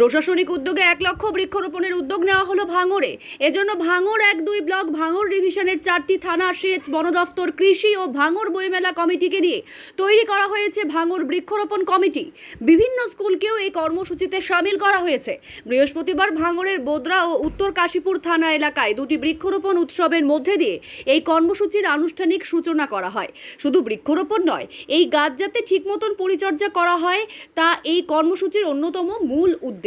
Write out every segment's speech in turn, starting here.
প্রশাসনিক উদ্যোগে এক লক্ষ বৃক্ষরোপণের উদ্যোগ নেওয়া হলো ভাঙড়ে। এজন্য ভাঙড় এক দুই ব্লক ভাঙড় ডিভিশনের চারটি থানা সেচ বন দফতর, কৃষি ও ভাঙড় বইমেলা কমিটিকে নিয়ে তৈরি করা হয়েছে ভাঙড় বৃক্ষরোপণ কমিটি। বিভিন্ন স্কুলকেও এই কর্মসূচিতে সামিল করা হয়েছে। বৃহস্পতিবার ভাঙড়ের বোদরা ও উত্তর কাশীপুর থানা এলাকায় দুটি বৃক্ষরোপণ উৎসবের মধ্যে দিয়ে এই কর্মসূচির আনুষ্ঠানিক সূচনা করা হয়। শুধু বৃক্ষরোপণ নয়, এই গাছ যাতে ঠিক মতন পরিচর্যা করা হয়, তা এই কর্মসূচির অন্যতম মূল উদ্দেশ্য।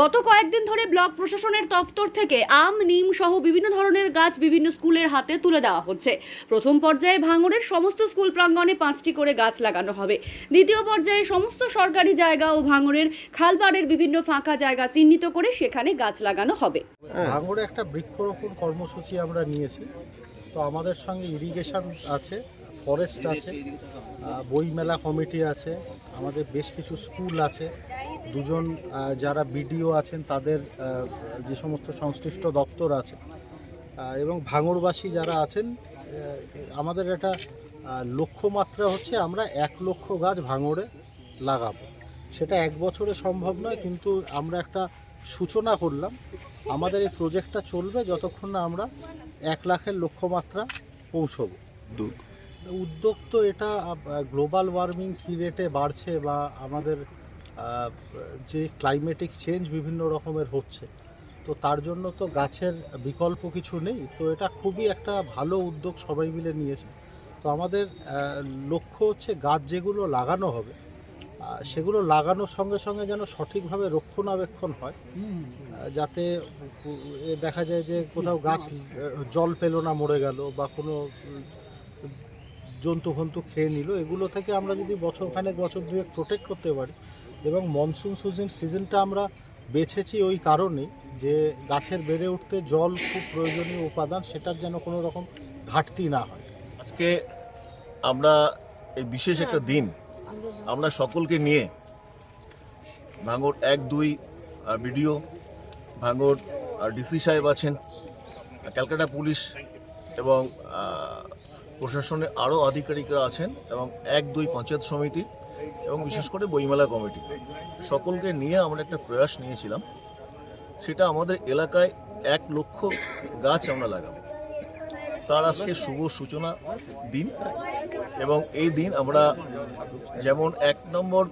গত কয়েকদিন ধরে ব্লক প্রশাসনের দফতর থেকে আম, নিম সহ বিভিন্ন ধরনের গাছ বিভিন্ন স্কুলের হাতে তুলে দেওয়া হচ্ছে। প্রথম পর্যায়ে ভাঙড়ের সমস্ত স্কুল প্রাঙ্গণে পাঁচটি করে গাছ লাগানো হবে। দ্বিতীয় পর্যায়ে সমস্ত সরকারি জায়গা ও ভাঙড়ের খালপাড়ের বিভিন্ন ফাঁকা জায়গা চিহ্নিত করে সেখানে গাছ লাগানো হবে। ভাঙড়ে একটা বৃক্ষরোপণ কর্মসূচি আমরা নিয়েছি। তো আমাদের সঙ্গে ইরিগেশন আছে। ফরেস্ট আছে বইমেলা কমিটি আছে, আমাদের বেশ কিছু স্কুল আছে। দুজন যারা বিডিও আছেন, তাদের যে সমস্ত সংশ্লিষ্ট দপ্তর আছে। এবং ভাঙড়বাসী যারা আছেন আমাদের একটা লক্ষ্যমাত্রা হচ্ছে আমরা এক লক্ষ গাছ ভাঙড়ে লাগাবো। সেটা এক বছরে সম্ভব নয়, কিন্তু আমরা একটা সূচনা করলাম। আমাদের এই প্রজেক্টটা চলবে যতক্ষণ না আমরা এক লাখের লক্ষ্যমাত্রা পৌঁছবো। উদ্যোগ তো এটা গ্লোবাল ওয়ার্মিং কী রেটে বাড়ছে বা আমাদের যে ক্লাইমেটিক চেঞ্জ বিভিন্ন রকমের হচ্ছে, তো তার জন্য তো গাছের বিকল্প কিছু নেই, তো এটা খুবই একটা ভালো উদ্যোগ সবাই মিলে নিয়েছে। তো আমাদের লক্ষ্য হচ্ছে গাছ যেগুলো লাগানো হবে সেগুলো লাগানোর সঙ্গে সঙ্গে যেন সঠিকভাবে রক্ষণাবেক্ষণ হয় যাতে দেখা যায় যে কোথাও গাছ জল পেল না, মরে গেল বা কোনো জন্তু ফন্তু খেয়ে নিল। এগুলো থেকে আমরা যদি বছরখানেক বছর দুয়েক প্রোটেক্ট করতে পারি এবং মনসুন সিজন সিজনটা আমরা বেছেছি ওই কারণে যে গাছের বেড়ে উঠতে জল খুব প্রয়োজনীয় উপাদান, সেটার যেন কোনো রকম ঘাটতি না হয়। আজকে আমরা এই বিশেষ একটা দিন, আমরা সকলকে নিয়ে ভাঙর এক, দুই বিডিও, ভাঙর ডিসি সাহেব আছেন ক্যালকাটা পুলিশ এবং প্রশাসনের আরও আধিকারিকরা আছেন এবং এক, দুই পঞ্চায়েত সমিতি এবং বিশেষ করে বইমেলা কমিটি। সকলকে নিয়ে আমরা একটা প্রয়াস নিয়েছিলাম। সেটা আমাদের এলাকায় এক লক্ষ গাছ আমরা লাগাবো। তার আজকে শুভ সূচনা দিন এবং এই দিন আমরা যেমন এক নম্বর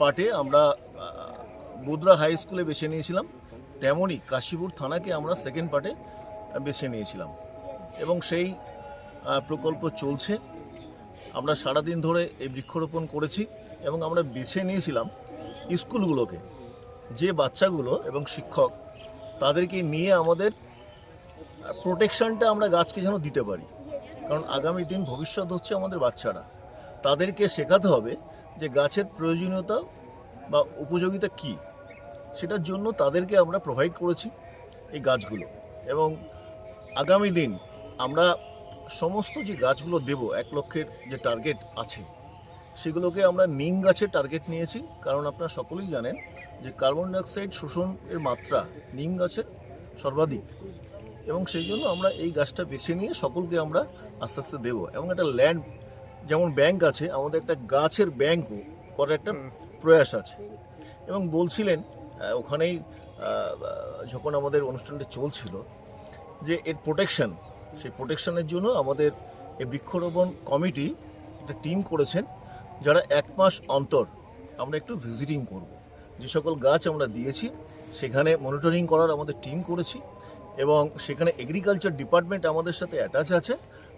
পার্টে আমরা বুদরা হাই স্কুলে বেছে নিয়েছিলাম, তেমনই কাশীপুর থানাকে আমরা সেকেন্ড পার্টে বেছে নিয়েছিলাম। এবং সেই প্রকল্প চলছে। আমরা সারাদিন ধরে এই বৃক্ষরোপণ করেছি এবং আমরা বেছে নিয়েছিলাম স্কুলগুলোকে। যে বাচ্চাগুলো এবং শিক্ষক, তাদেরকে নিয়ে আমাদের প্রোটেকশনটা আমরা গাছকে যেন দিতে পারি। কারণ আগামী দিন ভবিষ্যৎ হচ্ছে আমাদের বাচ্চারা। তাদেরকে শেখাতে হবে যে গাছের প্রয়োজনীয়তা বা উপযোগিতা কী। সেটার জন্য তাদেরকে আমরা প্রোভাইড করেছি এই গাছগুলো। এবং আগামী দিন আমরা সমস্ত যে গাছগুলো দেব এক লক্ষের যে টার্গেট আছে সেগুলোকে আমরা নিম গাছের টার্গেট নিয়েছি। কারণ আপনারা সকলেই জানেন যে কার্বন ডাইঅক্সাইড শোষণের মাত্রা নিম গাছের সর্বাধিক। এবং সেই জন্য আমরা এই গাছটা বেছে নিয়ে সকলকে আমরা আস্তে আস্তে দেবো। এবং একটা ল্যান্ড যেমন ব্যাংক আছে আমাদের একটা গাছের ব্যাংকও করার একটা প্রয়াস আছে। এবং বলছিলেন ওখানেই যখন আমাদের অনুষ্ঠানটা চলছিল যে এর প্রোটেকশন সেই প্রোটেকশনের জন্য আমাদের এই বৃক্ষরোপণ কমিটি একটা টিম করেছেন যারা এক মাস অন্তর আমরা একটু ভিজিটিং করব। যে সকল গাছ আমরা দিয়েছি সেখানে মনিটরিং করার আমাদের টিম করেছি এবং সেখানে এগ্রিকালচার ডিপার্টমেন্ট আমাদের সাথে অ্যাটাচ আছে।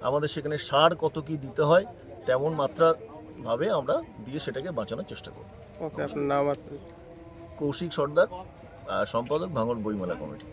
আমাদের সেখানে সার কত কি দিতে হয় তেমন মাত্রা ভাবে আমরা দিয়ে সেটাকে বাঁচানোর চেষ্টা করব। ওকে আপনার নাম কৌশিক সর্দার সম্পাদক ভাঙর বইমেলা কমিটি